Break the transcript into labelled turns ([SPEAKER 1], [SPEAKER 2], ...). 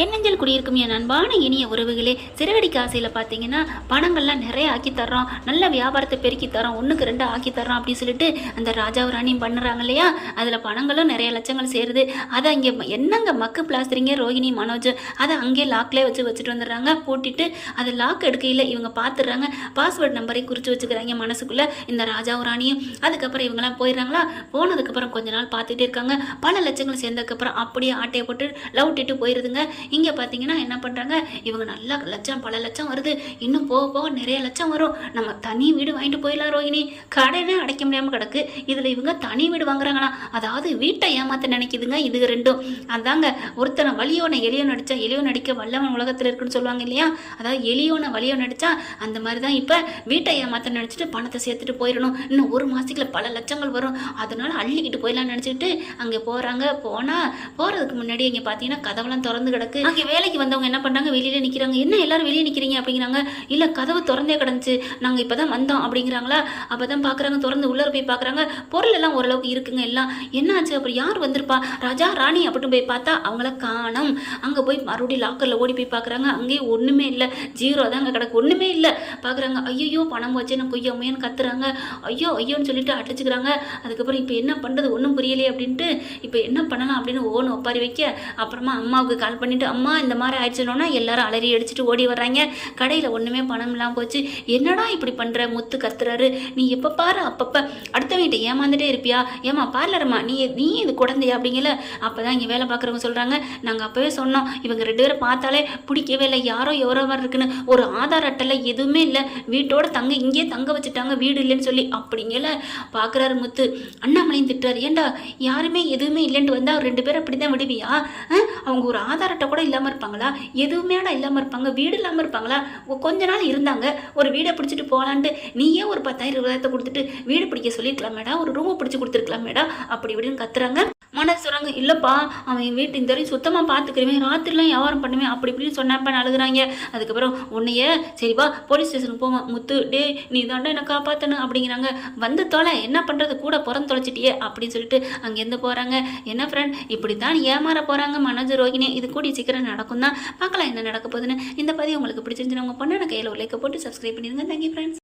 [SPEAKER 1] என்னெஞ்சல் குடியிருக்கும் என் அன்பான இனிய உறவுகளே சிறுகடிக்கு ஆசையில் பார்த்தீங்கன்னா பணங்கள்லாம் நிறைய ஆக்கி தர்றோம். நல்ல வியாபாரத்தை பெருக்கி தரோம் ஒன்றுக்கு ரெண்டு ஆக்கி தர்றோம் அப்படின்னு சொல்லிட்டு அந்த ராஜாவும் ராணியும் பண்ணுறாங்க இல்லையா? அதில் பணங்களும் நிறைய லட்சங்கள் சேருது. அதை அங்கே என்னங்க மக்கு பிளாஸ்டரிங்க ரோகிணி மனோஜ்? அதை அங்கேயே லாக்லேயே வச்சு வச்சுட்டு வந்துடுறாங்க. பூட்டிட்டு அதை லாக் எடுக்கையில் இவங்க பார்த்துடுறாங்க. பாஸ்வேர்ட் நம்பரை குறித்து வச்சுக்கிறாங்க மனசுக்குள்ளே இந்த ராஜாவும் ராணியும் அதுக்கப்புறம் இவங்கெல்லாம் போயிடுறாங்களா? போனதுக்கப்புறம் கொஞ்ச நாள் பார்த்துட்டே இருக்காங்க. பல லட்சங்கள் சேர்ந்ததுக்கப்புறம் அப்படியே ஆட்டையை போட்டு லவ் விட்டுட்டு போயிடுதுங்க இங்கே பார்த்தீங்கன்னா என்ன பண்ணுறாங்க இவங்க நல்லா லட்சம் பல லட்சம் வருது. இன்னும் போக போக நிறைய லட்சம் வரும். நம்ம தனி வீடு வாங்கிட்டு போயிடலாம் ரோகிணி கடைனே அடைக்க முடியாமல் கிடக்கு. இதில் இவங்க தனி வீடு வாங்குறாங்களா? அதாவது வீட்டை ஏமாத்த நினைக்குதுங்க இது ரெண்டும். அதாங்க ஒருத்தனை வலியோனை எளியோ நடித்தா எளியோ நடிக்க வல்லவன் உலகத்தில் இருக்குன்னு சொல்லுவாங்க இல்லையா? அதாவது எளியோனை வலியோ நடித்தா அந்த மாதிரி தான் இப்போ வீட்டை ஏமாத்த நினச்சிட்டு பணத்தை சேர்த்துட்டு போயிடணும். இன்னும் ஒரு மாதத்துக்குள்ள பல லட்சங்கள் வரும். அதனால அள்ளிக்கிட்டு போயிடலாம்னு நினச்சிட்டு அங்கே போகிறாங்க போனால் போகிறதுக்கு முன்னாடி இங்கே பார்த்தீங்கன்னா கதவெல்லாம் திறந்து கிடக்கு. அங்கே வேலைக்கு வந்தவங்க என்ன பண்ணாங்க வெளியில நிற்கிறாங்க என்ன எல்லாரும் வெளியே நிற்கிறீங்க அப்படிங்கிறாங்க. இல்லை கதவு திறந்தே கிடந்துச்சு. நாங்கள் இப்போ தான் வந்தோம் அப்படிங்கிறாங்களா? அப்போ தான் பார்க்குறாங்க திறந்து உள்ளே போய் பார்க்குறாங்க பொருள் எல்லாம் ஓரளவுக்கு இருக்குங்க எல்லாம். என்னாச்சு? அப்புறம் யார் வந்திருப்பா? ராஜா ராணி அப்படின்னு போய் பார்த்தா அவங்கள காணும். அங்கே போய் மறுபடியும் லாக்கரில் ஓடி போய் பார்க்குறாங்க அங்கேயே ஒன்றுமே இல்லை. ஜீரோ தான் அங்கே கிடக்கு. ஒன்றுமே இல்லை. பார்க்குறாங்க ஐயோ பணம் வச்சு நான் கொய்யாமையான்னு கத்துறாங்க. ஐயோ ஐயோன்னு சொல்லிட்டு அடிச்சுக்கிறாங்க. அதுக்கப்புறம் இப்போ என்ன பண்ணுறது ஒன்றும் புரியலையே அப்படின்ட்டு இப்போ என்ன பண்ணலாம் அப்படின்னு ஓன்னு ஒப்பாரி வைக்க அப்புறமா அம்மாவுக்கு கால் பண்ணிட்டு அம்மா இந்த மாதிரி ஆயிடுச்சுனோன்னா எல்லாரும் அலறி அடிச்சுட்டு ஓடி வர்றாங்க. கடையில் ஒன்றுமே பணம் இல்லாமல் போச்சு. என்னடா இப்படி பண்ணுற முத்து கத்துறாரு. நீ எப்போ பாரு அப்பப்போ அடுத்தவங்கிட்ட ஏமாந்துட்டே இருப்பியா? ஏமா பார்லரம்மா நீ நீ இது குழந்தையா? அப்படிங்கல. அப்போ தான் இங்கே வேலை பார்க்குறவங்க சொல்கிறாங்க நாங்கள் அப்போவே சொன்னோம். இவங்க ரெண்டு பேரும் பார்த்தாலே பிடிக்கவே இல்லை. யாரோ எவரோ மாதிரி இருக்குன்னு. ஒரு ஆதார் அட்டையில் எதுவுமே இல்லை. வீட்டோட தங்க இங்கேயே தங்க வச்சுட்டாங்க. வீடு இல்லைன்னு சொல்லி அப்படிங்கல. பார்க்குறாரு முத்து. அண்ணாமலையும் திட்டுறாரு. ஏன்டா யாருமே எதுவுமே இல்லைன்ட்டு வந்தால் அவர் ரெண்டு பேரும் அப்படி தான் விடுவியா? ஆ? அவங்க ஒரு ஆதார் அட்டை கூட இல்லாமல் இருப்பாங்களா? எதுவுமேடா இல்லாமல் இருப்பாங்க. வீடு இல்லாமல் இருப்பாங்களா? கொஞ்ச நாள் இருந்தாங்க. ஒரு வீடை பிடிச்சிட்டு போகலான்ட்டு நீயே ஒரு பத்தாயிரம் இருபதாயிரத்தை கொடுத்துட்டு வீடு பிடிக்க சொல்லியிருக்கலாமேடா. ஒரு ரூமை பிடிச்சி கொடுத்துருக்கலாம் மேடம் அப்படி இப்படின்னு கத்துறாங்க. மனசு சொல்கிறாங்க இல்லைப்பா அவன் வீட்டு இந்த வரையும் சுத்தமாக பார்த்துக்கிறவன் ராத்திரிலாம் வியாபாரம் பண்ணுவேன். அப்படி இப்படின்னு சொன்னப்ப அழுகுறாங்க அதுக்கப்புறம் உன்னைய சரிப்பா போலீஸ் ஸ்டேஷனுக்கு போவான் முத்து டே நீ தாண்டா என்னை காப்பாற்றணும் அப்படிங்கிறாங்க. வந்த தொலை என்ன பண்ணுறது கூட புறம் தொலைச்சிட்டியே. அப்படின்னு சொல்லிட்டு அங்கேருந்து போகிறாங்க என்ன ஃப்ரெண்ட் இப்படி தான் ஏமாற போகிறாங்க மனோஜ் ரோகிணி இது கூடி சீக்கிரம் நடக்கும் தான் பார்க்கலாம் என்ன நடக்க போகுதுன்னு. இந்த பதிவு உங்களுக்கு பிடிச்சிருந்துச்சு உங்கள் பொண்ணு கையில் ஒரு லைக்கை போட்டு சப்ஸ்கிரைப் பண்ணிடுங்க. Thank you friends